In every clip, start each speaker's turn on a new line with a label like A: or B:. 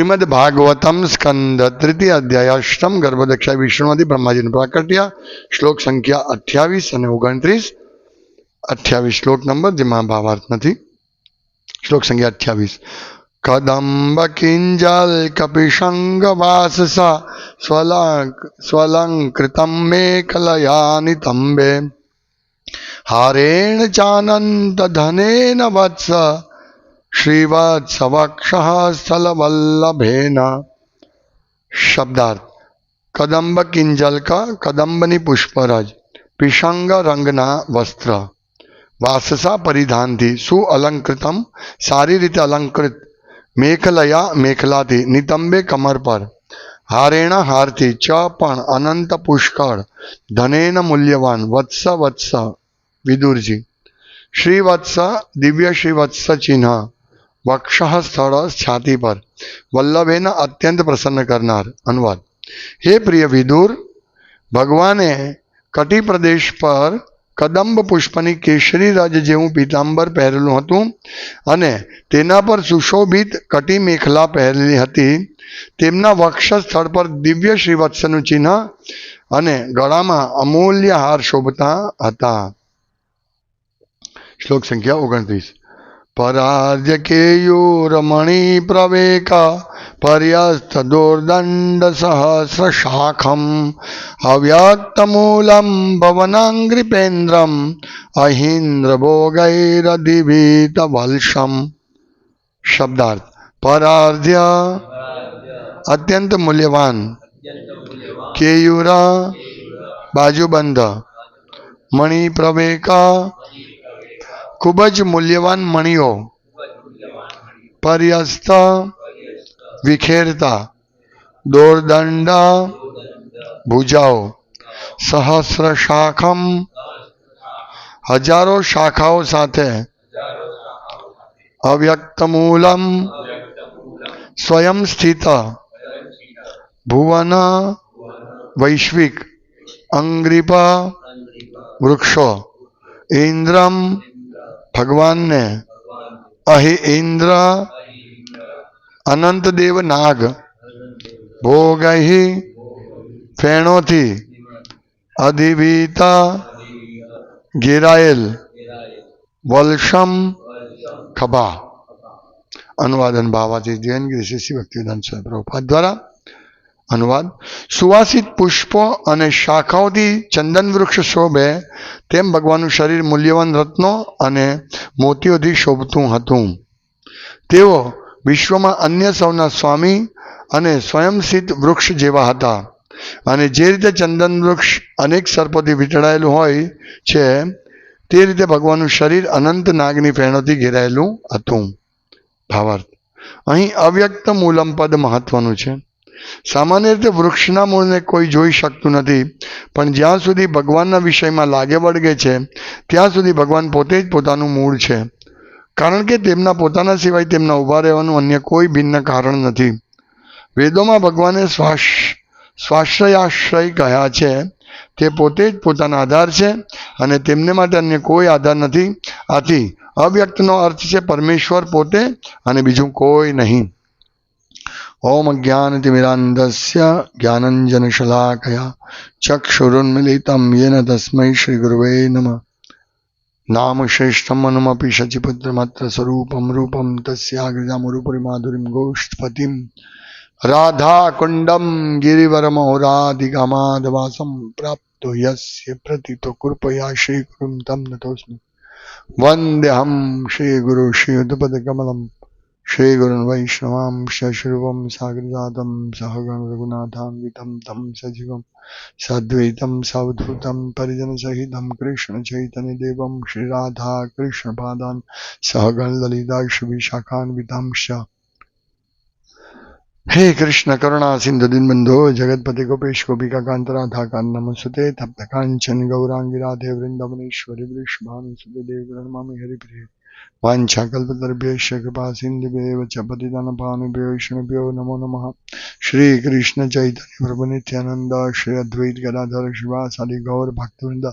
A: શ્રીમદ ભાગવતમ સ્કંદ તૃતીય અધ્યાય અષ્ટમ ગર્ભદક્ષા વિષ્ણુમાંથી બ્રહ્માજીનું પ્રાકટ્ય શ્લોક સંખ્યા અઠ્યાવીસ અને ઓગણત્રીસ અઠ્યાવીસ શ્લોક નંબર જેમાં ભાવાર્થ નથી શ્લોક સંખ્યા અઠ્યાવીસ કદંબ કિંજલ કપિશંગ વાસસા સ્વલંક સ્વલંકૃતમ મેકલયા તંબે હારેણ ચાનંત ધનેન વત્સ શ્રીવત્સવક્ષ સ્થલવલ્લભેન શબ્દાર્થ કદંબ કિંજલક કદંબની પુષ્પરજ પિશંગ રંગના વસ્ત્ર વાસસા પરિધાનથી સુઅલંકૃતમ સારી રીતે અલંકૃત મેખલયા મેખલાથી નિતંબે કમર પર હારેણ હારથી ચ પણ અનંત પુષ્કળ ધનેન મૂલ્યવાન વત્સ વત્સ વિદુરજી શ્રીવત્સ દિવ્ય શ્રીવત્સ ચિહ્ન વક્ષ સ્થળ છાતી પર વલ્લભેન અત્યંત પ્રસન્ન કરનાર અનુવાદ હે પ્રિય વિદુર ભગવાને કટી પ્રદેશ પર કદંબ પુષ્પની કેસરી રજ જેવું પીતાંબર પહેરેલું હતું અને તેના પર સુશોભિત કટી મેખલા પહેરેલી હતી તેમના વક્ષ સ્થળ પર દિવ્ય શ્રીવત્સનું ચિહ્ન અને ગળામાં અમૂલ્ય હાર શોભતા હતા શ્લોક સંખ્યા ઓગણત્રીસ પરાજ્ય કેયુરમણિ પ્રવેક પર્યસ્ત દુર્દંડ સહસ્ર શાખમ અવ્યક્તમૂલમ ભવનાંગ્રિપેન્દ્રમ અહિન્દ્ર ભોગૈરધિભીત વલ્શમ શબ્દાર્થ પરાર્ધ્ય અત્યંત મૂલ્યવાન કેયુર બાજુબંધ મણિ પ્રવેકા ખૂબ જ મૂલ્યવાન મણીઓ. પર્યસ્ત વિખેરતા. દોરદંડ ભુજાઓ. સહસ્ર શાખમ. હજારો શાખાઓ સાથે. અવ્યક્ત મૂલમ સ્વયં સ્થિત. ભુવન વૈશ્વિક. અંગ્રીપ વૃક્ષો. ઇન્દ્રમ ભગવાનને. અહી ઇન્દ્ર, અનંત દેવ નાગ. ભોગહી ફેણોથી અધિવીતા ઘેરાયેલ વલશમ ખભા. અનુવાદન ભાવાથી જૈનગીરી શિષ્ય ભક્તિદાન દ્વારા અનુવાદ. સુવાસિત પુષ્પો અને શાખાઓથી ચંદન વૃક્ષ શોભે તેમ ભગવાનનું શરીર મૂલ્યવાન રત્નો અને મોતીઓથી શોભતું હતું. તેઓ વિશ્વમાં અન્ય સૌના સ્વામી અને સ્વયંસિદ્ધ વૃક્ષ જેવા હતા. અને જે રીતે ચંદન વૃક્ષ અનેક સર્પોથી વીંટળાયેલું હોય છે, તે રીતે ભગવાનનું શરીર અનંત નાગની ફેણોથી ઘેરાયેલું હતું. ભાવાર્થ. અહીં અવ્યક્ત મૂલમ પદ મહત્વનું છે. સામાન્ય રીતે વૃક્ષના મૂળને કોઈ જોઈ શકતું નથી, પણ જ્યાં સુધી ભગવાનના વિષયમાં લાગે વળગે છે, ત્યાં સુધી ભગવાન પોતે જ પોતાનું મૂળ છે. કારણ કે તેમના પોતાના સિવાય તેમના ઊભા રહેવાનું અન્ય કોઈ ભિન્ન કારણ નથી. વેદોમાં ભગવાને શ્વાસ સ્વાશ્રયાશ્રય કહ્યા છે. તે પોતે જ પોતાના આધાર છે અને તેમને માટે અન્ય કોઈ આધાર નથી. આથી અવ્યક્તનો અર્થ છે પરમેશ્વર પોતે અને બીજું કોઈ નહીં. ॐ अज्ञानतिमिरान्धस्य ज्ञानञ्जनशलाकया चक्षुरुन्मिलितं येन तस्मै श्रीगुरुवे नमः नाम श्रेष्ठमनुमपि शचिपुत्रमत्र स्वरूपं रूपं तस्याग्रजामुरुपुरिमाधुरीं गोष्ठपतिं राधाकुण्डं गिरिवरमहोराधिगमाधवासं प्राप्तो यस्य प्रतितो कृपया श्रीगुरुं तं नतोऽस्मि वन्देऽहं श्रीगुरु श्रीयुतपदकमलम् श्रीगुरुन् वैष्णवां शश्रुवं सागरजातं सहगण रघुनाथान्वितं तं सजीवं सद्वैतं सवधूतं परिजनसहितं कृष्णचैतन्यदेवं श्रीराधा कृष्णपादान् सहगण ललिता विशाखान्वितांश्च हे कृष्ण करुणा सिंधु दीनबंधो जगतपति गोपेश गोपिका कांत राधा कान्नमसुते तप्त कांचन गौरांगी राधे वृंदावनेश्वरी वृषभानुसुते देव नमामि हरिप्रिय વાંછાકલ્પતરભ્યશ્યકપાસિંદિભ્યવ નમો નમઃ શ્રી કૃષ્ણ ચૈતન્ય પ્રભુ શ્રી અદ્વૈત ગદાધર શિવાસાદિ ગૌર ભક્તવૃંદ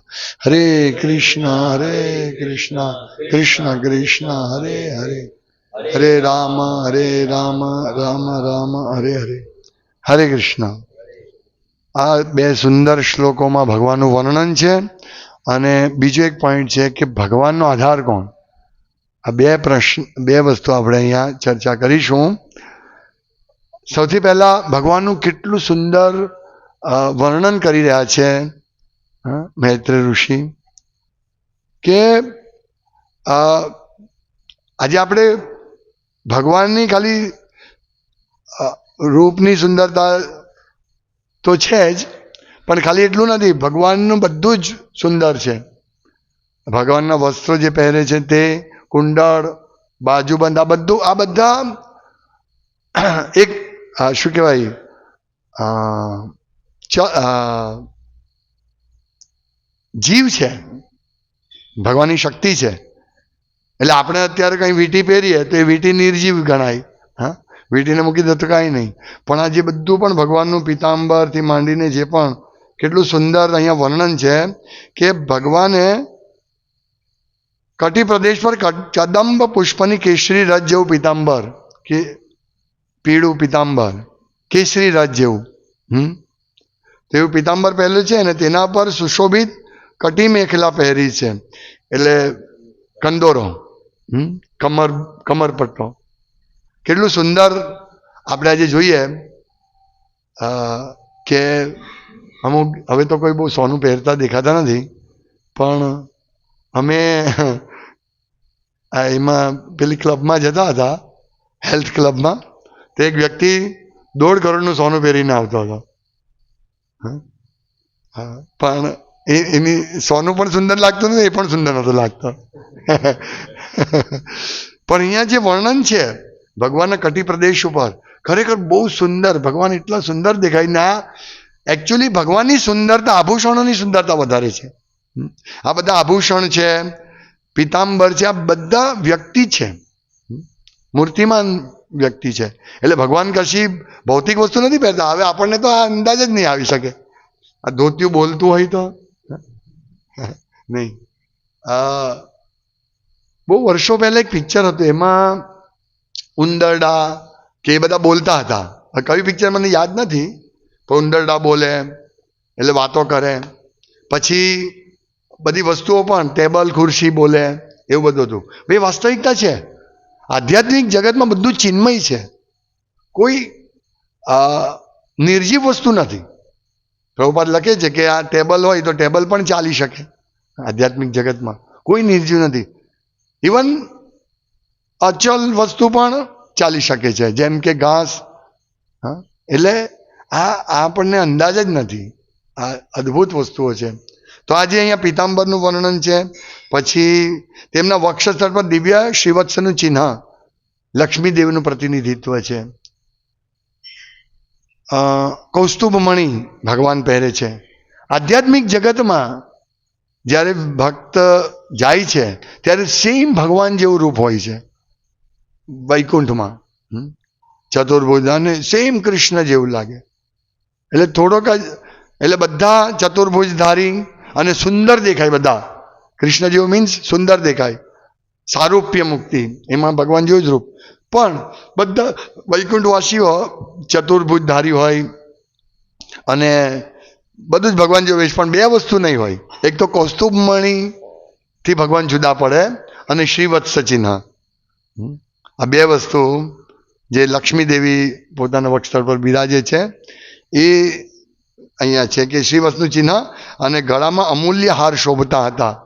A: હરે કૃષ્ણ હરે કૃષ્ણ કૃષ્ણ કૃષ્ણ હરે હરે હરે રામ હરે રામ રામ રામ હરે હરે હરે કૃષ્ણ આ બે સુંદર શ્લોકોમાં ભગવાનનું વર્ણન છે અને બીજો એક પોઈન્ટ છે કે ભગવાનનો આધાર કોણ? આ બે પ્રશ્ન બે વસ્તુ આપણે અહીંયા ચર્ચા કરીશું. સૌથી પહેલાં ભગવાનનું કેટલું સુંદર વર્ણન કરી રહ્યા છે હા, મૈત્રેય ઋષિ કે આજે આપણે ભગવાનની ખાલી રૂપની સુંદરતા તો છે જ પણ ખાલી એટલું નથી ભગવાનનું બધું જ સુંદર છે. ભગવાનના વસ્ત્રો જે પહેરે છે તે કુંડળ, બાજુબંધ, આ બધું, આ બધા એક શું કહેવાય? જીવ છે. ભગવાનની શક્તિ છે. એટલે આપણે અત્યારે કંઈ વીંટી પહેરીએ તો એ વીંટી નિર્જીવ ગણાય. હા? વીંટીને મૂકી દે તો કાંઈ નહીં. પણ આ જે બધું પણ ભગવાનનું પિતાંબરથી માંડીને જે પણ કેટલું સુંદર અહીંયા વર્ણન છે કે ભગવાને કટી પ્રદેશ પર કદંબ પુષ્પની કેસરી રજ જેવું પીતાંબર. કે પીળું પીતાંબર. કેસરી રજ જેવું. હમ? તેવું પીતાંબર પહેર્યું છે અને તેના પર સુશોભિત કટી મેખલા પહેરી છે. એટલે કંદોરો. હમ? કમર કમર પટ્ટો. કેટલું સુંદર આપણે આજે જોઈએ કે અમુક, હવે તો કોઈ બહુ સોનું પહેરતા દેખાતા નથી, પણ અમે એમાં પેલી ક્લબમાં જતા હતા, હેલ્થ ક્લબમાં. તો એક વ્યક્તિ દોઢ કરોડનું સોનું પહેરીને આવતો હતો. પણ એ, એની સોનું પણ સુંદર લાગતું નથી એ પણ સુંદર નહોતો લાગતો. પણ અહીંયા જે વર્ણન છે, ભગવાનના કટી પ્રદેશ ઉપર, ખરેખર બહુ સુંદર, ભગવાન એટલા સુંદર દેખાય. ને એકચ્યુઅલી ભગવાનની સુંદરતા, આભૂષણોની સુંદરતા વધારે છે. આ બધા આભૂષણ છે, પિતાંબર છે, આ બધા વ્યક્તિ છે. મૂર્તિમાન વ્યક્તિ છે. એટલે ભગવાન કશી ભૌતિક વસ્તુ નથી પહેરતા. હવે આપણને તો આ અંદાજ જ નહીં આવી શકે. આ ધોતિયું બોલતું હોય તો. નહીં. બહુ વર્ષો પહેલા એક પિક્ચર હતું. એમાં ઉંદરડા કે એ બધા બોલતા હતા. કયું પિક્ચર મને યાદ નથી. તો ઉંદરડા બોલે, એટલે વાતો કરે. પછી બધી વસ્તુઓ પણ ટેબલ, ખુરશી, બોલે, એવું બધું હતું. ભાઈ વાસ્તવિકતા છે. આધ્યાત્મિક જગતમાં બધું ચિન્મય છે. કોઈ નિર્જીવ વસ્તુ નથી. પ્રભુપાદ લખે છે કે આ ટેબલ હોય તો ટેબલ પણ ચાલી શકે આધ્યાત્મિક જગતમાં. કોઈ નિર્જીવ નથી. ઇવન અચલ વસ્તુ પણ ચાલી શકે છે. જેમ કે ઘાસ. એટલે આ આપણને અંદાજ જ નથી. આ અદ્ભુત વસ્તુઓ છે. તો આજે અહીંયા પીતાંબરનું વર્ણન છે. પછી તેમના વક્ષસ્થળ પર દિવ્ય શ્રીવત્સનું ચિહ્ન લક્ષ્મીદેવનું પ્રતિનિધિત્વ છે. કૌસ્તુભમણિ ભગવાન પહેરે છે. આધ્યાત્મિક જગતમાં જ્યારે ભક્ત જાય છે, ત્યારે સેમ ભગવાન જેવું રૂપ હોય છે. વૈકુંઠમાં. ચતુર્ભુજ અને સેમ કૃષ્ણ જેવું લાગે. એટલે થોડોક જ, એટલે બધા ચતુર્ભુજધારી અને સુંદર દેખાય બધા. કૃષ્ણ જેવું મીન્સ સુંદર દેખાય. સારૂપ્ય મુક્તિ. એમાં ભગવાન જેવું જ રૂપ. પણ બધા વૈકુંઠવાસીઓ ચતુર્ભુજધારી હોય અને બધું જ ભગવાન જેવું હોય પણ બે વસ્તુ નહીં હોય. એક તો કૌસ્તુભમણિથી ભગવાન જુદા પડે અને શ્રીવત્સ ચિહ્ન આ બે વસ્તુ જે લક્ષ્મી દેવી પોતાના વક્ષસ્થળ પર બિરાજે છે, એ અહીંયા છે કે શ્રીવત્સનું ચિહ્ન અને ગળામાં અમૂલ્ય હાર શોભતા હતા.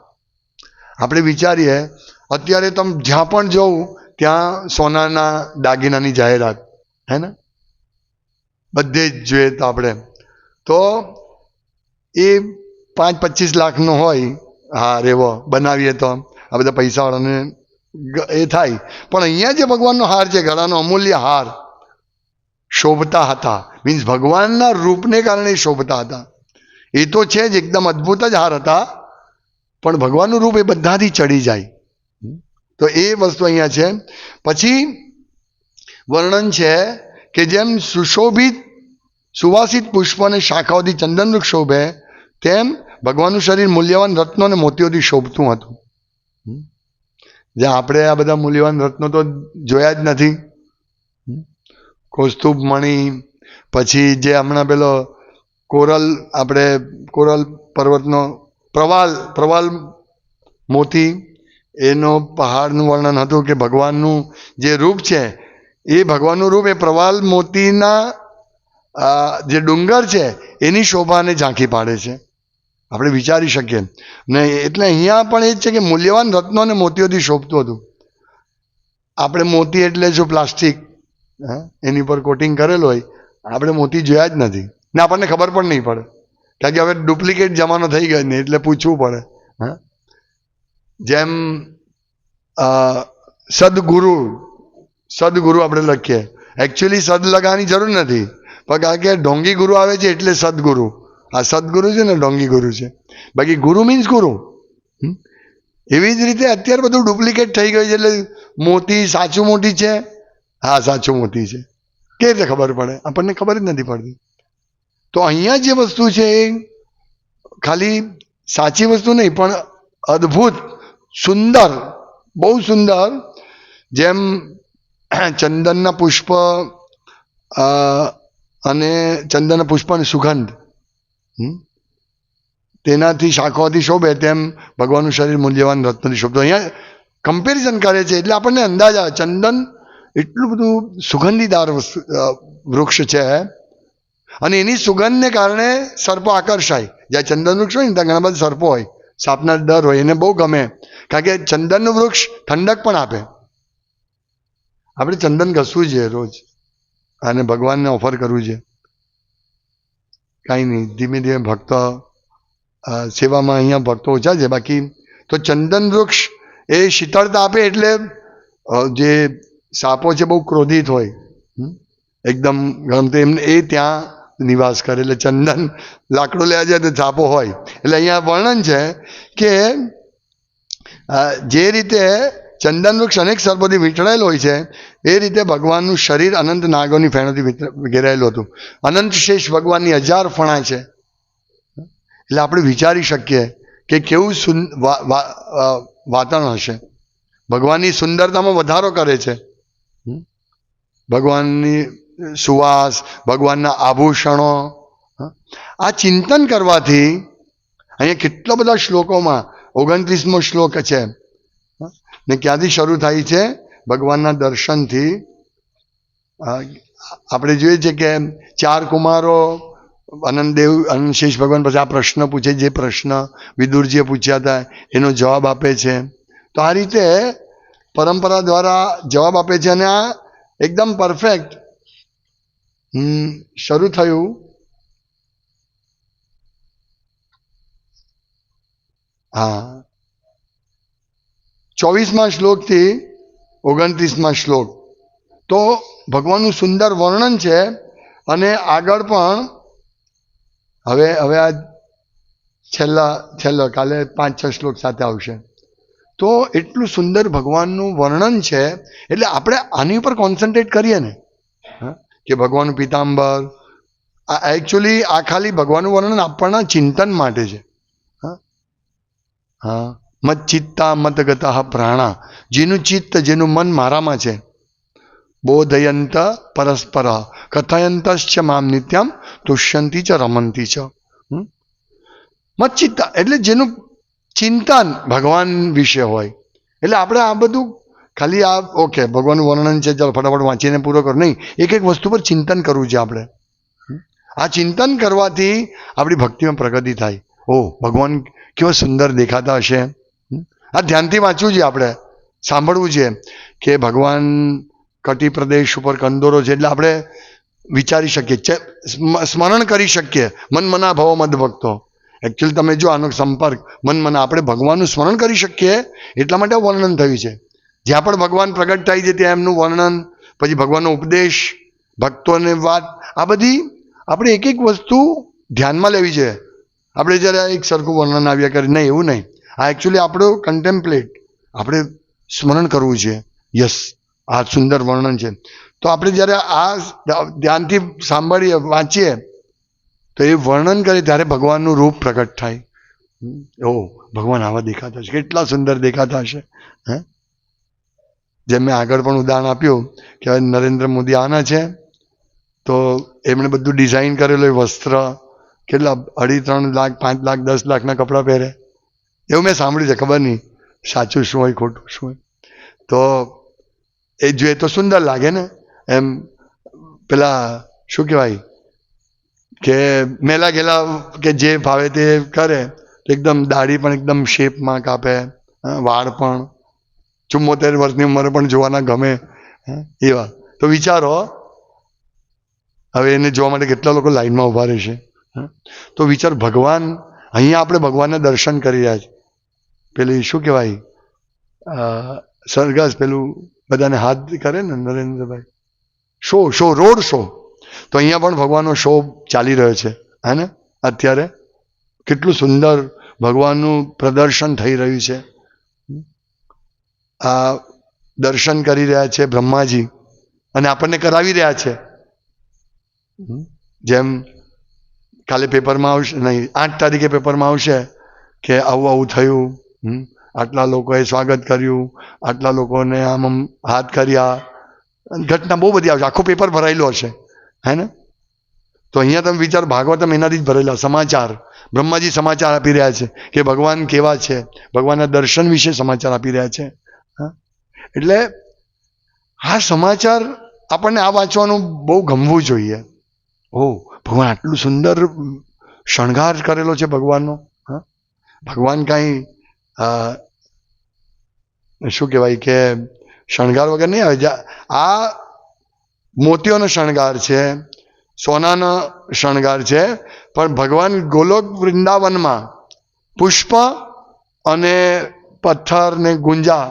A: આપણે વિચારીએ, અત્યારે તમે જ્યાં પણ જવું ત્યાં સોનાના દાગીનાની જાહેરાત, હે ને? બધે જ જોઈએ તો આપણે. તો એ પાંચ પચીસ લાખનો હોય, હા, રેવો, બનાવીએ તો આ બધા પૈસાવાળાને એ થાય. પણ અહીંયા જે ભગવાનનો હાર છે, ગળાનો અમૂલ્ય હાર શોભતા હતા. મીન્સ ભગવાનના રૂપને કારણે શોભતા હતા. એ તો છે જ એકદમ અદ્ભુત જ હાર હતા. પણ ભગવાનનું રૂપ એ બધાથી ચડી જાય. તો એ વસ્તુ અહીંયા છે. પછી વર્ણન છે કે જેમ સુશોભિત, સુવાસિત પુષ્પ અને શાખાઓથી ચંદનવૃક્ષ શોભે, તેમ ભગવાનનું શરીર મૂલ્યવાન રત્નો અને મોતીઓથી શોભતું હતું. જ્યાં આપણે આ બધા મૂલ્યવાન રત્નો તો જોયા જ નથી. કૌસ્તુભ મણિ, પછી જે હમણાં પેલો કોરલ, આપણે કોરલ પર્વતનો પ્રવાલ પ્રવાલ મોતી, એનો પહાડનું વર્ણન હતું કે ભગવાનનું જે રૂપ છે, એ ભગવાનનું રૂપ, એ પ્રવાલ મોતીના જે ડુંગર છે, એની શોભાને ઝાંખી પાડે છે. આપણે વિચારી શકીએ. ને એટલે અહીંયા પણ એ જ છે કે મૂલ્યવાન રત્નો અને મોતીઓથી શોભતું હતું. આપણે મોતી એટલે જો પ્લાસ્ટિક. એની પર કોટિંગ કરેલું હોય, આપણે મોતી જોયા જ નથી. ને આપણને ખબર પણ નહીં પડે. કારણ કે હવે ડુપ્લિકેટ જમાનો થઈ ગયો ને, એટલે પૂછવું પડે. હા? જેમ સદગુરુ સદગુરુ આપણે લખીએ. એકચ્યુઅલી સદ લગાવવાની જરૂર નથી. પણ કારણ કે ઢોંગી ગુરુ આવે છે એટલે સદગુરુ. આ સદગુરુ છે ને ઢોંગી ગુરુ છે. બાકી ગુરુ મીન્સ ગુરુ? એવી જ રીતે અત્યારે બધું ડુપ્લિકેટ થઈ ગયું છે એટલે મોતી સાચું મોટી છે? હા, સાચું મોતી છે. કેવી રીતે ખબર પડે? આપણને ખબર જ નથી પડતી. તો અહીંયા જે વસ્તુ છે એ ખાલી સાચી વસ્તુ નહીં, પણ અદ્ભુત, સુંદર, બહુ સુંદર, જેમ ચંદનના પુષ્પ અને ચંદનના પુષ્પ અને સુગંધ? તેનાથી શાખાઓથી શોભે તેમ ભગવાનનું શરીર મૂલ્યવાન રત્નથી શોભે અહીંયા કમ્પેરિઝન કરે છે, એટલે આપણને અંદાજ આવે. ચંદન એટલું બધું સુગંધીદાર વસ્તુ વૃક્ષ છે. અને એની સુગંધને કારણે સર્પો આકર્ષાય. જ્યાં ચંદન વૃક્ષ હોય ને, ત્યાં ઘણા બધા સર્પો હોય. સાપના ડર હોય, એને બહુ ગમે. કારણ કે ચંદનનું વૃક્ષ ઠંડક પણ આપે. આપણે ચંદન ઘસવું જોઈએ રોજ. અને ભગવાનને ઓફર કરવું છે. કાંઈ નહીં, ધીમે ધીમે ભક્તો સેવામાં અહીંયા ભક્તો ઓછા છે. બાકી તો ચંદન વૃક્ષ એ શીતળતા આપે એટલે જે સાપો છે બહુ ક્રોધિત હોય? એકદમ ગમતે એમને એ ત્યાં નિવાસ કરે એટલે ચંદન લાકડું લેવા જાય તો સાપો હોય એટલે અહીંયા વર્ણન છે કે જે રીતે ચંદન વૃક્ષ અનેક સર્પોથી વીંટળાયેલું હોય છે, એ રીતે ભગવાનનું શરીર અનંત નાગોની ફેણોથી ઘેરાયેલું હતું અનંત શેષ ભગવાનની હજાર ફણા છે એટલે આપણે વિચારી શકીએ કે કેવું સુંદ વાતાવરણ હશે ભગવાનની સુંદરતામાં વધારો કરે છે? ભગવાનની સુવાસ, ભગવાનના આભૂષણો? આ ચિંતન કરવાથી અહીંયા કેટલા બધા શ્લોકોમાં, ઓગણત્રીસમો શ્લોક છે? ને ક્યાંથી શરૂ થાય છે ભગવાનના દર્શનથી આપણે જોઈએ છે કે ચાર કુમારો આનંદદેવ આનંદ શેષ ભગવાન પછી આ પ્રશ્ન પૂછે, જે પ્રશ્ન વિદુરજીએ પૂછ્યા હતા, એનો જવાબ આપે છે તો આ રીતે પરંપરા દ્વારા જવાબ આપે છે અને આ એકદમ પરફેક્ટ શરૂ થયું. હા. ચોવીસમાં શ્લોકથી ઓગણત્રીસમાં શ્લોક. તો ભગવાનનું સુંદર વર્ણન છે અને આગળ પણ હવે હવે આ છેલ્લા, છેલ્લો, કાલે પાંચ, છ શ્લોક સાથે આવશે. તો એટલું સુંદર ભગવાનનું વર્ણન છે, એટલે આપણે આની ઉપર કોન્સન્ટ્રેટ કરીએ ને. કે ભગવાન પિતાંબર, આ એકચ્યુઅલી આ ખાલી ભગવાનનું વર્ણન આપણના ચિંતન માટે છે. હા? મત ચિત્તા મતગત પ્રાણા. જેનું ચિત્ત, જેનું મન મારામાં છે. બોધયંત પરસ્પર, કથયંતશ્ચ મામ નિત્યમ તુષ્યંતી ચ રમંતી ચ. મત ચિત્તા, એટલે જેનું ચિંતન ભગવાન વિશે હોય. એટલે આપણે આ બધું ખાલી આ, ઓકે, ભગવાનનું વર્ણન છે, ચાલો ફટાફટ વાંચીને પૂરો કરો. નહીં, એક એક વસ્તુ પર ચિંતન કરવું છે આપણે. આ ચિંતન કરવાથી આપણી ભક્તિમાં પ્રગતિ થાય. ઓ, ભગવાન કેવો સુંદર દેખાતા હશે. આ ધ્યાનથી વાંચવું છે આપણે. સાંભળવું છે કે ભગવાન કટી પ્રદેશ ઉપર કંદોરો છે એટલે આપણે વિચારી શકીએ. સ્મ- સ્મરણ કરી શકીએ. મન મના ભવો મદ ભક્તો. એકચ્યુઅલી તમે જો આનો સંપર્ક, મન મને આપણે ભગવાનનું સ્મરણ કરી શકીએ, એટલા માટે વર્ણન થયું છે. જ્યાં પણ ભગવાન પ્રગટ થાય છે, ત્યાં એમનું વર્ણન, પછી ભગવાનનો ઉપદેશ, ભક્તોને વાત, આ બધી આપણે એક એક વસ્તુ ધ્યાનમાં લેવી છે. આપણે જ્યારે એક સરખું વર્ણન આવ્યા કરી. નહીં, એવું નહીં. આ એકચ્યુઅલી આપણું કન્ટેમ્પલેટ આપણે સ્મરણ કરવું છે. યસ આ સુંદર વર્ણન છે. તો આપણે જ્યારે આ ધ્યાનથી સાંભળીએ, વાંચીએ. તો એ વર્ણન કરે ત્યારે ભગવાનનું રૂપ પ્રગટ થાય. ઓ ભગવાન આવા દેખાતા હશે. કેટલા સુંદર દેખાતા હશે. હે? જેમ મેં આગળ પણ ઉદાહરણ આપ્યું કે હવે નરેન્દ્ર મોદી આના છે, તો એમણે બધું ડિઝાઇન કરેલું એ વસ્ત્ર, કેટલા અઢી, ત્રણ લાખ, પાંચ લાખ, દસ લાખના કપડાં પહેરે. એવું મેં સાંભળ્યું છે, ખબર નહીં. સાચું શું હોય, ખોટું શું હોય. તો એ જોઈએ તો સુંદર લાગે ને. એમ પેલા, શું કહેવાય? કે મેલા ગેલા કે જે ફાવે તે કરે તો એકદમ દાઢી પણ એકદમ શેપમાં કાપે વાળ પણ. ચુમ્મોતેર વર્ષની ઉંમરે પણ જોવાના ગમે એવા તો વિચારો, હવે એને જોવા માટે કેટલા લોકો લાઈનમાં ઊભા રહેશે? તો વિચાર ભગવાન, અહીંયા આપણે ભગવાનના દર્શન કરી રહ્યા છે પેલી શું કહેવાય? સરઘસ પેલું બધાને હાથ કરે ને, Narendrabhai. Show show, road show. તો અહીંયા પણ ભગવાનનો શો ચાલી રહ્યો છે, હે ને? અત્યારે કેટલું સુંદર ભગવાનનું પ્રદર્શન થઈ રહ્યું છે. આ દર્શન કરી રહ્યા છે બ્રહ્માજી અને આપણને કરાવી રહ્યા છે. જેમ કાલે પેપરમાં આવશે, નહીં, આઠ તારીખે પેપરમાં આવશે કે આવું આવું થયું આટલા લોકોએ સ્વાગત કર્યું, આટલા લોકોને આમ આમ હાથ કર્યા. ઘટના બહુ બધી આવશે. આખું પેપર ભરાયેલું હશે. હે ને? તો અહીંયા તમે વિચાર ભાગવતમ એનાથી જ ભરેલા, સમાચાર. બ્રહ્માજી સમાચાર આપી રહ્યા છે કે ભગવાન કેવા છે? ભગવાનના દર્શન વિશે સમાચાર આપી રહ્યા છે? એટલે આ સમાચાર આપણને આ વાંચવાનું બહુ ગમવું જોઈએ. ઓ, ભગવાન આટલું સુંદર શણગાર કરેલો છે ભગવાનનો. હા? ભગવાન કાંઈ શું કહેવાય કે શણગાર વગર નહીં આવે. આ મોતીઓનો શણગાર છે, સોનાનો શણગાર છે, પણ ભગવાન ગોલોક વૃંદાવનમાં પુષ્પ અને પથ્થર ને ગુંજા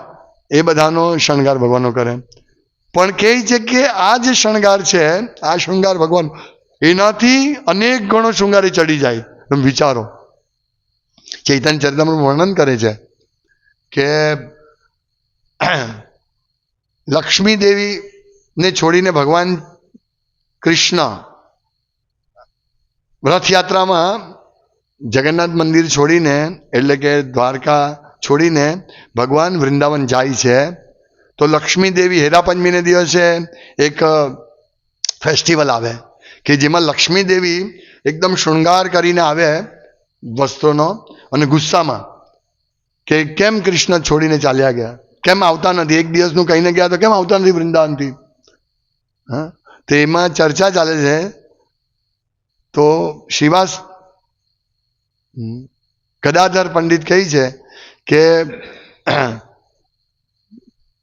A: એ બધાનો શણગાર ભગવાનનો કરે. પણ કહે છે કે આ જે શણગાર છે, આ શૃંગાર ભગવાન એનાથી અનેક ગણો શૃંગારે ચડી જાય તમે વિચારો. ચૈતન્ય ચરિતામૃત વર્ણન કરે છે કે લક્ષ્મી દેવીને છોડીને ભગવાન કૃષ્ણ. રથયાત્રામાં જગન્નાથ મંદિર છોડીને, એટલે કે દ્વારકા છોડીને ભગવાન વૃંદાવન જાય છે. તો લક્ષ્મી દેવી હેરા પંચમીને દિવસે એક ફેસ્ટિવલ આવે કે જેમાં લક્ષ્મી દેવી એકદમ શૃંગાર કરીને આવે વસ્ત્રોનો અને ગુસ્સામાં કે કેમ કૃષ્ણ છોડીને ચાલ્યા ગયા? કેમ આવતા નથી? એક દિવસનું કહીને ગયા તો કેમ આવતા નથી વૃંદાવનથી? હા? એમાં ચર્ચા ચાલે છે. તો શિવાસ ગદાધર પંડિત કહે છે કે,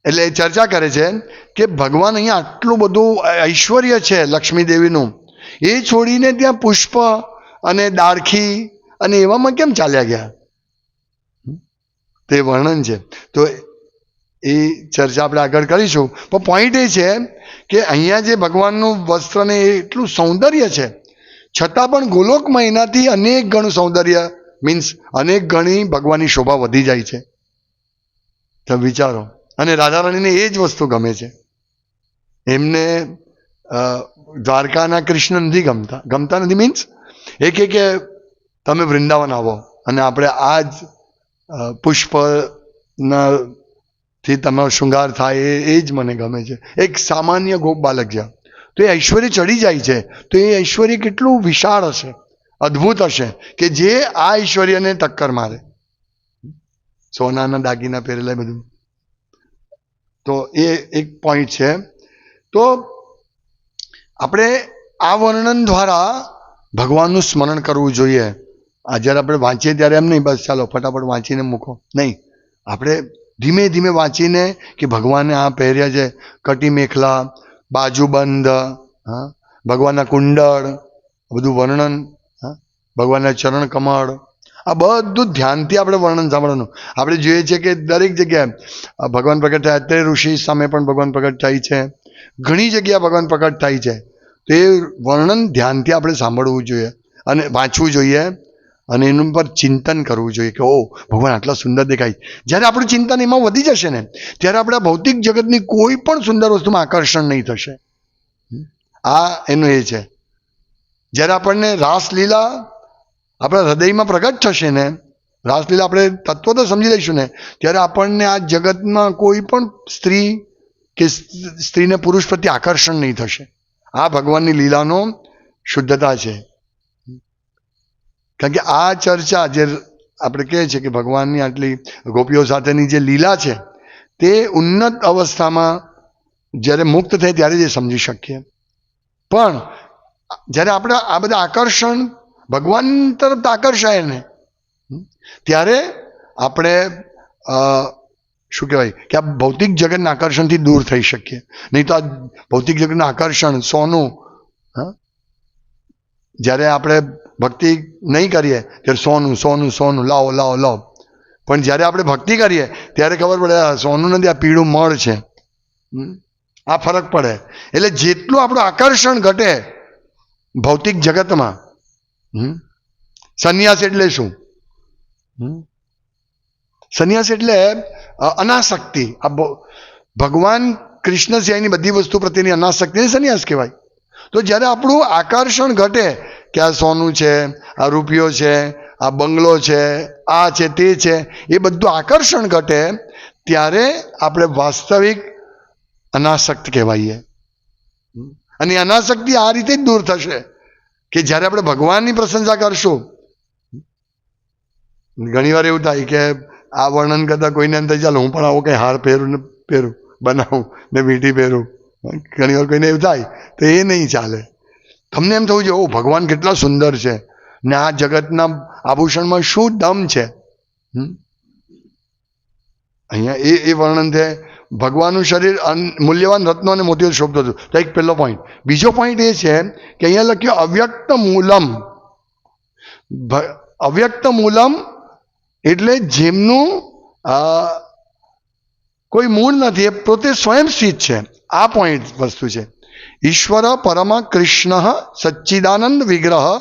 A: એટલે એ ચર્ચા કરે છે કે ભગવાન અહીંયા આટલું બધું ઐશ્વર્ય છે લક્ષ્મી દેવીનું એ છોડીને ત્યાં પુષ્પ અને દાળખી અને એવામાં કેમ ચાલ્યા ગયા? તે વર્ણન છે. તો એ ચર્ચા આપણે આગળ કરીશું. પણ પોઈન્ટ એ છે કે અહીંયા જે ભગવાનનું વસ્ત્રને એટલું સૌંદર્ય છે. છતાં પણ ગોલોકમાં એનાથી અનેક ગણું સૌંદર્ય મીન્સ અનેક ગણી ભગવાનની શોભા વધી જાય છે. તમે વિચારો. અને રાધા રાણીને એ જ વસ્તુ ગમે છે. એમને દ્વારકાના કૃષ્ણ નથી ગમતા. ગમતા નથી મીન્સ એ કે કે તમે વૃંદાવન આવો અને આપણે આ જ પુષ્પના થી તમારો શૃંગાર થાય એ જ મને ગમે છે. એક સામાન્ય ગોપ બાલક છે. તો એ ઐશ્વર્ય ચડી જાય છે. તો એ ઐશ્વર્ય કેટલું વિશાળ હશે, અદ્ભુત હશે કે જે આ ઐશ્વર્યને ટક્કર મારે. સોનાના દાગીના પહેરેલા બધું. તો એ એક પોઈન્ટ છે. તો આપણે આ વર્ણન દ્વારા ભગવાનનું સ્મરણ કરવું જોઈએ. આ જ્યારે આપણે વાંચીએ ત્યારે એમ નહીં, બસ ચાલો ફટાફટ વાંચીને મૂકો. નહીં, આપણે ધીમે ધીમે વાંચીને કે ભગવાને આ પહેર્યા છે, કટી મેખલા બાજુબંધ હા, ભગવાનના કુંડળ બધું વર્ણન, હા, ભગવાનના ચરણ કમળ, આ બધું ધ્યાનથી આપણે વર્ણન સાંભળવાનું. આપણે જોઈએ છીએ કે દરેક જગ્યાએ ભગવાન પ્રગટ થયા, અત્યારે ઋષિ સામે પણ ભગવાન પ્રગટ થાય છે. ઘણી જગ્યાએ ભગવાન પ્રગટ થાય છે. તો એ વર્ણન ધ્યાનથી આપણે સાંભળવું જોઈએ અને વાંચવું જોઈએ. અને એનું પર ચિંતન કરવું જોઈએ કે ઓ ભગવાન આટલા સુંદર દેખાય. જ્યારે આપણું ચિંતન એમાં વધી જશે ને, ત્યારે આપણા ભૌતિક જગતની કોઈ પણ સુંદર વસ્તુમાં આકર્ષણ નહીં થશે. આ એનું એ છે. જ્યારે આપણને રાસલીલા આપણા હૃદયમાં પ્રગટ થશે ને, રાસલીલા આપણે તત્વ તો સમજી લઈશું ને, ત્યારે આપણને આ જગતમાં કોઈ પણ સ્ત્રી કે સ્ત્રીને પુરુષ પ્રત્યે આકર્ષણ નહીં થશે. આ ભગવાનની લીલાનો શુદ્ધતા છે. કારણ કે આ ચર્ચા જે આપણે કહે છીએ કે ભગવાનની આટલી ગોપીઓ સાથેની જે લીલા છે, તે ઉન્નત અવસ્થામાં જ્યારે મુક્ત થાય ત્યારે જ સમજી શકીએ. પણ જ્યારે આપણે આ બધા આકર્ષણ ભગવાન તરફ આકર્ષાય ને, ત્યારે આપણે શું કહેવાય કે આ ભૌતિક જગતના આકર્ષણથી દૂર થઈ શકીએ. નહીં તો આ ભૌતિક જગતના આકર્ષણ સોનું, હા? જ્યારે આપણે ભક્તિ નહીં કરીએ, ત્યારે સોનું સોનું સોનું, લાવો લાવો લાવો પણ જ્યારે આપણે ભક્તિ કરીએ, ત્યારે ખબર પડે સોનું નથી, આ પીળું મળ છે? આ ફરક પડે એટલે જેટલું આપણું આકર્ષણ ઘટે ભૌતિક જગતમાં? સંન્યાસ એટલે શું? સંન્યાસ એટલે અનાશક્તિ આ ભગવાન કૃષ્ણ સિવાયની બધી વસ્તુ પ્રત્યેની અનાસક્તિને સંન્યાસ કહેવાય તો જ્યારે આપણું આકર્ષણ ઘટે કે આ સોનું છે, આ રૂપિયો છે, આ બંગલો છે, આ છે, તે છે, એ બધું આકર્ષણ ઘટે, ત્યારે આપણે વાસ્તવિક અનાસક્ત કહેવાઈએ. અને અનાસક્તિ આ રીતે જ દૂર થશે કે જ્યારે આપણે ભગવાનની પ્રશંસા કરશું. ઘણીવાર એવું થાય કે આ વર્ણન કરતાં કોઈને થાય, ચાલો હું પણ આવો કંઈ હાર પહેરું ને પહેરું, બનાવું ને વીંટી પહેરું. ઘણી વાર કોઈને એવું થાય, તો એ નહીં ચાલે. તમને એમ થવું જોઈએ ઓ ભગવાન કેટલા સુંદર છે. ને આ જગતના આભૂષણમાં શું દમ છે? અહીંયા એ એ વર્ણન છે, ભગવાનનું શરીર મૂલ્યવાન રત્નો અને મોતીઓ શોભતો હતું તો એક પહેલો પોઈન્ટ બીજો પોઈન્ટ એ છે કે અહીંયા લખ્યું, અવ્યક્ત મૂલમ. અવ્યક્ત મૂલમ એટલે જેમનું કોઈ મૂળ નથી, એ પોતે સ્વયં સ્થિત છે. આ પોઈન્ટ વસ્તુ છે. ઈશ્વર પરમ કૃષ્ણ સચ્ચિદાનંદ વિગ્રહ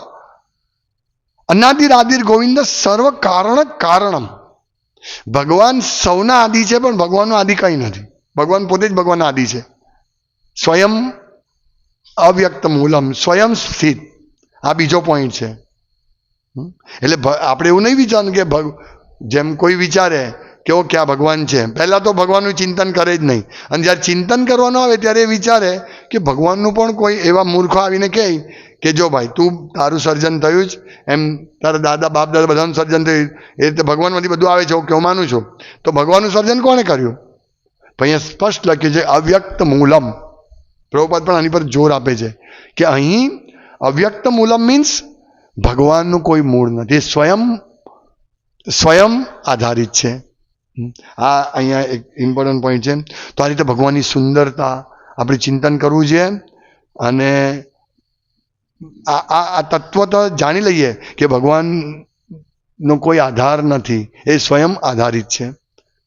A: અનાદિરાદિર ગોવિંદ સર્વ કારણ કારણમ. ભગવાન સૌના આદિ છે, પણ ભગવાનનો આદિ કંઈ નથી. ભગવાન પોતે જ ભગવાન આદિ છે. સ્વયં અવ્યક્ત મૂલમ, સ્વયં સ્થિત. આ બીજો પોઈન્ટ છે. એટલે આપણે એવું નહીં વિચારવાનું કે ભગ જેમ કોઈ વિચારે કે ઓ ક્યાં ભગવાન છે? પહેલાં તો ભગવાનનું ચિંતન કરે જ નહીં. અને જ્યારે ચિંતન કરવાનું આવે ત્યારે એ વિચારે કે ભગવાનનું પણ કોઈ એવા મૂર્ખો આવીને કહે કે જો ભાઈ, તું તારું સર્જન થયું જ. એમ તારા દાદા, બાપ દાદા બધાનું સર્જન થયું. એ રીતે ભગવાનમાંથી બધું આવે છે ઓકે હું માનું છું? તો ભગવાનનું સર્જન કોણે કર્યું? અહીંયા સ્પષ્ટ લખ્યું છે, અવ્યક્ત મૂલમ. પ્રભુપાદ પણ આની પર જોર આપે છે કે અહીં અવ્યક્ત મૂલમ મીન્સ ભગવાનનું કોઈ મૂળ નથી. સ્વયં સ્વયં આધારિત છે. આ અહીંયા એક ઇમ્પોર્ટન્ટ પોઈન્ટ છે. તો આ રીતે ભગવાનની સુંદરતા આપણે ચિંતન કરવું છે અને આ આ તત્વ તો જાણી લઈએ કે ભગવાનનો કોઈ આધાર નથી. એ સ્વયં આધારિત છે.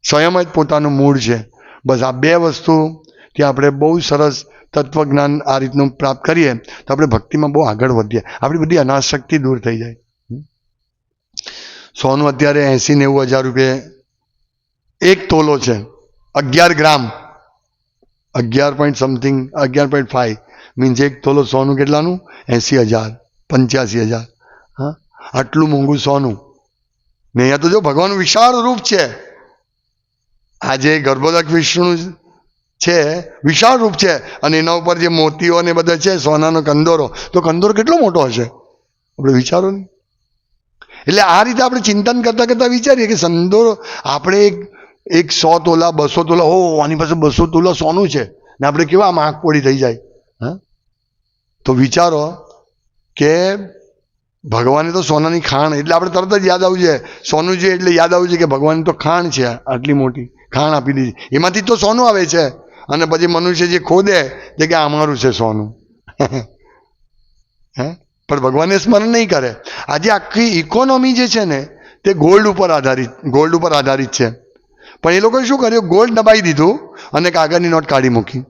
A: સ્વયં જ પોતાનું મૂળ છે. બસ આ બે વસ્તુ ત્યાં આપણે બહુ સરસ તત્વજ્ઞાન આ રીતનું પ્રાપ્ત કરીએ તો આપણે ભક્તિમાં બહુ આગળ વધીએ. આપણી બધી અનાશક્તિ દૂર થઈ જાય. સોનું અત્યારે એંસી નેવું હજાર રૂપિયા એક તોલો છે. અગિયાર ગ્રામ. અગિયાર પોઈન્ટ સમથિંગ અગિયાર પોઈન્ટ ફાઈવ મીન્સ એક તોલો સોનું કેટલાનું? એંસી હજાર, પંચ્યાસી હજાર. હા? આટલું મોંઘું સોનું. ને અહીંયા તો જો ભગવાનનું વિશાળ રૂપ છે. આજે ગર્ભોદક વિષ્ણુ છે, વિશાળ રૂપ છે. અને એના ઉપર જે મોતીઓ ને બધા છે, સોનાનો કંદોરો. તો કંદોરો કેટલો મોટો હશે? આપણે વિચારો ને. એટલે આ રીતે આપણે ચિંતન કરતા કરતા વિચારીએ કે સંદોરો, આપણે એક એક સો તોલા, બસો તોલા, હો, આની પાસે બસો તોલા સોનું છે. ને આપણે કેવા આમ આંખ પોળી થઈ જાય, હા? તો વિચારો કે ભગવાને તો સોનાની ખાણ, એટલે આપણે તરત જ યાદ આવવું જાય સોનું છે એટલે યાદ આવવું છે કે ભગવાન તો ખાણ છે, આટલી મોટી ખાણ આપી દીધી. એમાંથી તો સોનું આવે છે. અને પછી મનુષ્ય જે ખોદે, તે કે અમારું છે સોનું. હે? પણ ભગવાનને સ્મરણ નહીં કરે. આજે આખી ઇકોનોમી જે છે ને, તે ગોલ્ડ ઉપર આધારિત ગોલ્ડ ઉપર આધારિત છે. પણ એ લોકોએ શું કર્યું? ગોલ્ડ દબાઈ દીધું અને કાગળની નોટ કાઢી મૂકી.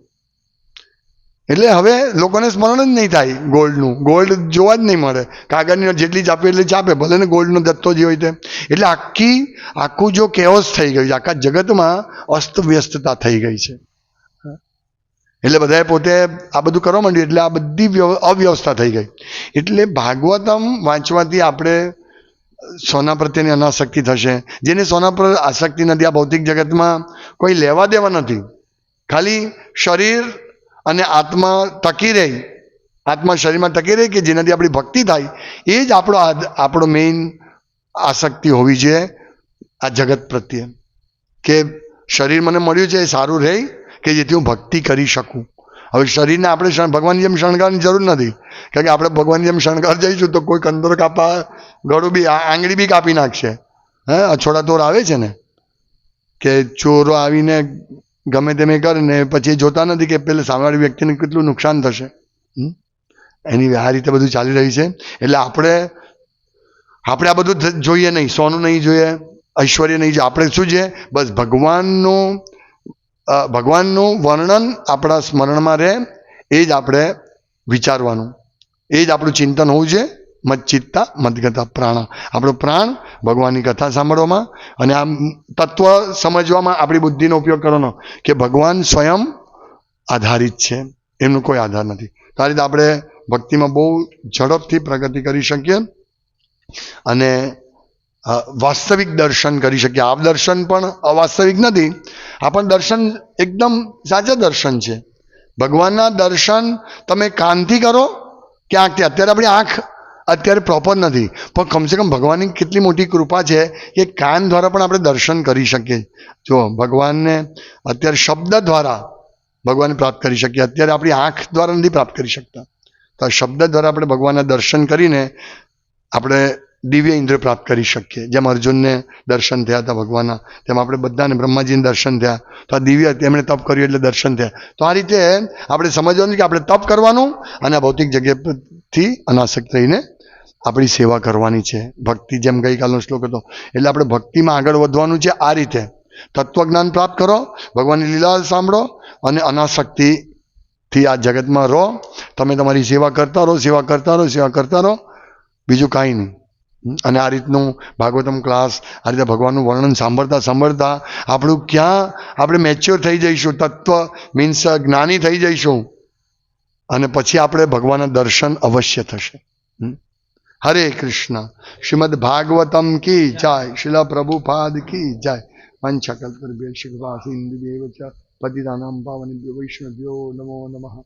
A: એટલે હવે લોકોને સ્મરણ જ નહીં થાય ગોલ્ડનું ગોલ્ડ જોવા જ નહીં મળે. કાગળની નોટ જેટલી ચાપે એટલી ચાપે ભલે ને ગોલ્ડનો જથ્થો જે હોય તે. એટલે આખી, આખું જો કેઓસ થઈ ગયું છે. આખા જગતમાં અસ્તવ્યસ્તતા થઈ ગઈ છે. એટલે બધાએ પોતે આ બધું કરવા માંડ્યું. એટલે આ બધી અવ્યવસ્થા થઈ ગઈ. એટલે ભાગવતમ વાંચવાથી આપણે સોના પ્રત્યેની અનાસક્તિ થશે. જેને સોના પર આસક્તિ નથી, આ ભૌતિક જગતમાં કોઈ લેવા દેવા નથી. ખાલી શરીર અને આત્મા ટકી રહે. આત્મા શરીરમાં ટકી રહે કે જેનાથી આપણી ભક્તિ થાય, એ જ આપણો આપણો મેઇન આસક્તિ હોવી જોઈએ આ જગત પ્રત્યે. કે શરીર મને મળ્યું છે, એ સારું રહે કે જેથી હું ભક્તિ કરી શકું. હવે શરીરને આપણે ભગવાનની જેમ શણગારની જરૂર નથી. કારણ કે આપણે ભગવાનની જેમ શણગાર જઈશું તો કોઈ કંદર કાપા, ગળું બી આંગળી બી કાપી નાખશે. હે? અછોડા તોર આવે છે ને? કે ચોરો આવીને ગમે તેમ કરે ને પછી જોતા નથી કે પેલે સામેવાળી વ્યક્તિને કેટલું નુકસાન થશે? એની આ રીતે બધું ચાલી રહ્યું છે. એટલે આપણે આપણે આ બધું જોઈએ નહીં. સોનું નહીં જોઈએ. ઐશ્વર્ય નહીં જોઈએ. આપણે શું છે? બસ ભગવાનનું ભગવાનનું વર્ણન આપણા સ્મરણમાં રહે, એ જ આપણે વિચારવાનું. એ જ આપણું ચિંતન હોવું છે મચ્ચિત્તા મદગતા પ્રાણ. આપણો પ્રાણ ભગવાનની કથા સાંભળવામાં અને આ તત્વ સમજવામાં આપણી બુદ્ધિનો ઉપયોગ કરવાનો કે ભગવાન સ્વયં આધારિત છે. એમનો કોઈ આધાર નથી. તો આ રીતે આપણે ભક્તિમાં બહુ ઝડપથી પ્રગતિ કરી શકીએ અને વાસ્તવિક દર્શન કરી શકીએ. આ દર્શન પણ અવાસ્તવિક નથી. આ પણ દર્શન એકદમ સાચા દર્શન છે. ભગવાનના દર્શન તમે કાનથી કરો કે આંખથી અત્યારે આપણી આંખ અત્યારે પ્રોપર નથી. પણ કમસે કમ ભગવાનની કેટલી મોટી કૃપા છે કે કાન દ્વારા પણ આપણે દર્શન કરી શકીએ. જો ભગવાનને અત્યારે શબ્દ દ્વારા ભગવાનને પ્રાપ્ત કરી શકીએ. અત્યારે આપણી આંખ દ્વારા નથી પ્રાપ્ત કરી શકતા. તો શબ્દ દ્વારા આપણે ભગવાનના દર્શન કરીને આપણે દિવ્ય ઇન્દ્ર પ્રાપ્ત કરી શકીએ. જેમ અર્જુનને દર્શન થયા હતા ભગવાનના, તેમ આપણે બધાને બ્રહ્માજીને દર્શન થયા. તો આ દિવ્ય, તેમણે તપ કર્યું એટલે દર્શન થયા. તો આ રીતે આપણે સમજવાનું કે આપણે તપ કરવાનું અને ભૌતિક જગ્યાથી અનાસક્ત રહીને આપણી સેવા કરવાની છે. ભક્તિ જેમ ગઈકાલનો શ્લોક હતો. એટલે આપણે ભક્તિમાં આગળ વધવાનું છે આ રીતે. તત્વજ્ઞાન પ્રાપ્ત કરો, ભગવાનની લીલા સાંભળો અને અનાસક્તિથી આ જગતમાં રહો. તમે તમારી સેવા કરતા રહો, સેવા કરતા રહો, સેવા કરતા રહો. બીજું કાંઈ નહીં? અને આ રીતનું ભાગવતમ ક્લાસ આ રીતે ભગવાનનું વર્ણન સાંભળતા સાંભળતા આપણું ક્યાં આપણે મેચ્યોર થઈ જઈશું, તત્વ મીન્સ જ્ઞાની થઈ જઈશું. અને પછી આપણે ભગવાનના દર્શન અવશ્ય થશે? હરે કૃષ્ણ. શ્રીમદ ભાગવતમ કી જય. શિલા પ્રભુપાદ કી જય. પંચકલ્પ શિખવા સિંધુ દેવ ચ. પતિતાનામ પાવનેભ્યો વૈષ્ણવ્યો નમો નમઃ.